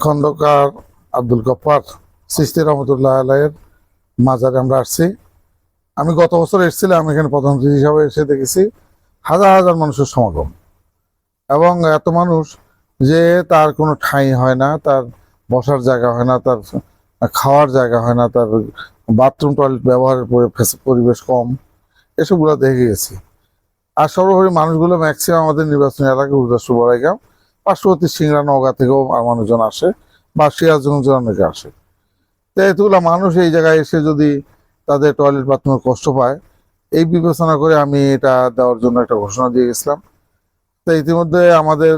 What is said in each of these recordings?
খন্দকার আব্দুল গফার সৃষ্টি রহমতুল্লাহ আলাইয়ের মাজারে আমরা আসছি। আমি গত বছর এসেছিলাম এখানে প্রধান অতিথি হিসাবে এসে দেখেছি হাজার হাজার মানুষের সমাগম। এবং এত মানুষ যে তার কোনো ঠাঁই হয় না, তার বসার জায়গা হয় না, তার খাওয়ার জায়গা হয় না, তার বাথরুম, টয়লেট ব্যবহারের পরি- পরিবেশ কম, এসবগুলো দেখে গেছি। আর সর্বোপরি মানুষগুলো ম্যাক্সিমাম আমাদের নির্বাচনী এলাকা উদাসু বড়াইগাঁও পার্শ্ববর্তী সিংড়া নওগাঁ থেকেও মানুষজন আসে বা সিরাজগঞ্জ অনেকে আসে। তো এতগুলো মানুষ এই জায়গায় এসে যদি তাদের টয়লেট বাথরুমের কষ্ট পায়, এই বিবেচনা করে আমি এটা দেওয়ার জন্য একটা ঘোষণা দিয়ে গেছিলাম। তো ইতিমধ্যে আমাদের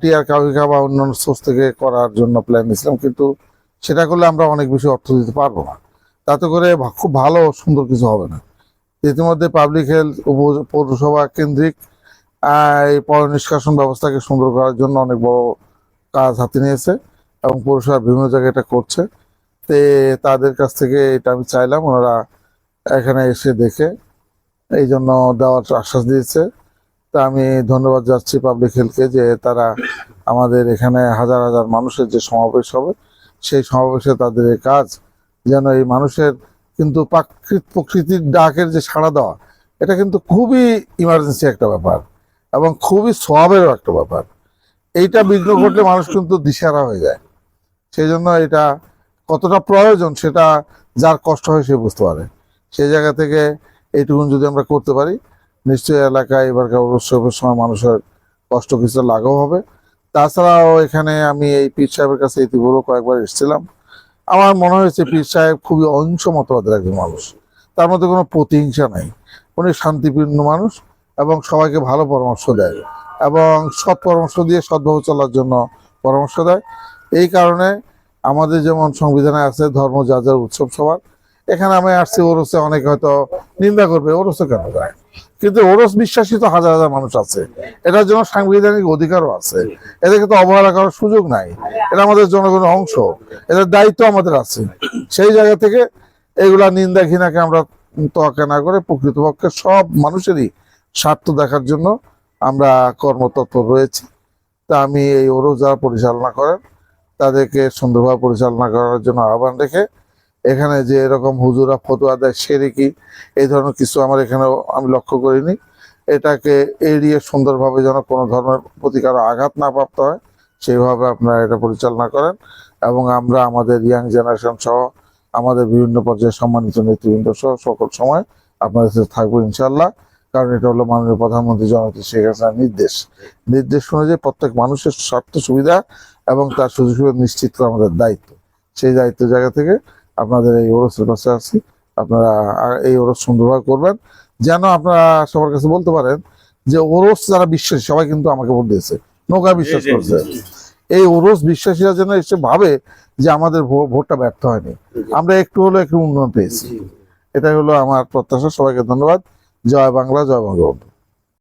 টিআর কাবিকা বা অন্যান্য সোর্স থেকে করার জন্য প্ল্যান নিয়েছিলাম কিন্তু সেটা করলে আমরা অনেক বেশি অর্থ দিতে পারব না। তাতে করে খুব ভালো সুন্দর কিছু হবে না। ইতিমধ্যে পাবলিক হেলথ পৌরসভা কেন্দ্রিক এই পয় নিষ্কাশন ব্যবস্থাকে সুন্দর করার জন্য অনেক বড় কাজ হাতে নিয়েছে এবং পৌরসভা বিভিন্ন জায়গায় এটা করছে। তে তাদের কাছ থেকে এটা আমি চাইলাম, ওনারা এখানে এসে দেখে এই জন্য দেওয়ার আশ্বাস দিয়েছে। তা আমি ধন্যবাদ যাচ্ছি পাবলিক হেলথকে যে তারা আমাদের এখানে হাজার হাজার মানুষের যে সমাবেশ হবে, সেই সমাবেশে তাদের কাজ যেন এই মানুষের কিন্তু প্রাকৃত প্রকৃতির ডাকের যে সাড়া দেওয়া, এটা কিন্তু খুবই ইমার্জেন্সি একটা ব্যাপার এবং খুবই সবেরও একটা ব্যাপার। এইটা বিঘ্ন ঘটলে মানুষ কিন্তু দিশারা হয়ে যায়। সেই জন্য এটা কতটা প্রয়োজন সেটা যার কষ্ট হয় সে বুঝতে পারে। সেই জায়গা থেকে এইটুকুন যদি আমরা করতে পারি, নিশ্চয়ই এলাকায় এবারকার উৎসবের সময় মানুষের কষ্ট কিছু লাঘব হবে। তাছাড়াও এখানে আমি এই পীর সাহেবের কাছে ইতিপূর্বে কয়েকবার এসেছিলাম। আমার মনে হয়েছে পীর সাহেব খুবই অহিংস মতবাদের একজন মানুষ। তার মধ্যে কোনো প্রতিহিংসা নাই। উনি শান্তিপূর্ণ মানুষ এবং সবাইকে ভালো পরামর্শ দেয় এবং সৎ পরামর্শ দিয়ে সদ্ভাবে চলার জন্য পরামর্শ দেয়। এই কারণে আমাদের যেমন সংবিধানে আছে ধর্ম, যা যার উৎসব, সবার এখানে আমি আসছি ওরসে, অনেকে হয়তো নিন্দা করবে, ওরসে কেন যায়? কিন্তু ওরস বিশ্বাসী তো হাজার হাজার মানুষ আছে। এটার জন্য সাংবিধানিক অধিকারও আছে। এদেরকে তো অবহেলা করার সুযোগ নাই। এটা আমাদের জনগণের অংশ। এদের দায়িত্ব আমাদের আছে। সেই জায়গা থেকে এগুলা নিন্দা ঘৃণাকে আমরা তোয়াক্কা না করে প্রকৃতপক্ষে সব মানুষেরই স্বার্থ দেখার জন্য আমরা কর্মতৎপর রয়েছি। তা আমি এই ওরস যারা পরিচালনা করেন, তাদেরকে সুন্দরভাবে পরিচালনা করার জন্য আহ্বান রেখে এখানে যে এরকম হুজুরা ফতোয়া দেয় সেরেকি এই ধরনের কিছু আমার এখানে আমি লক্ষ্য করিনি। এটাকে এড়িয়ে সুন্দরভাবে যেন কোনো ধরনের প্রতি কারও আঘাত না প্রাপ্ত হয়, সেইভাবে আপনারা এটা পরিচালনা করেন এবং আমরা আমাদের ইয়াং জেনারেশন সহ আমাদের বিভিন্ন পর্যায়ে সম্মানিত নেতৃবৃন্দ সহ সকল সময় আপনাদের সাথে থাকব ইনশাল্লাহ কারণ এটা হলো মাননীয় প্রধানমন্ত্রী জননেত্রী শেখ হাসিনার নির্দেশ। নির্দেশ অনুযায়ী প্রত্যেক মানুষের স্বার্থ সুবিধা এবং তার সুযোগ সুবিধা নিশ্চিত করা আমাদের দায়িত্ব। সেই দায়িত্ব জায়গা থেকে আপনাদের এই ওরসের পাশে আছি আপনারা এই ওরস সুন্দরভাবে করবেন। যেন আপনারা সবার কাছে বলতে পারেন যে ওরস যারা বিশ্বাসী সবাই কিন্তু আমাকে ভোট দিয়েছে। নৌকা বিশ্বাস করছে। এই ওরস বিশ্বাসীরা যেন এসে ভাবে যে আমাদের ভোটটা ব্যর্থ হয়নি। আমরা একটু হলো একটু উন্নয়ন পেয়েছি। এটাই হলো আমার প্রত্যাশা। সবাইকে ধন্যবাদ। জয় বাংলা জয় বঙ্গবন্ধু।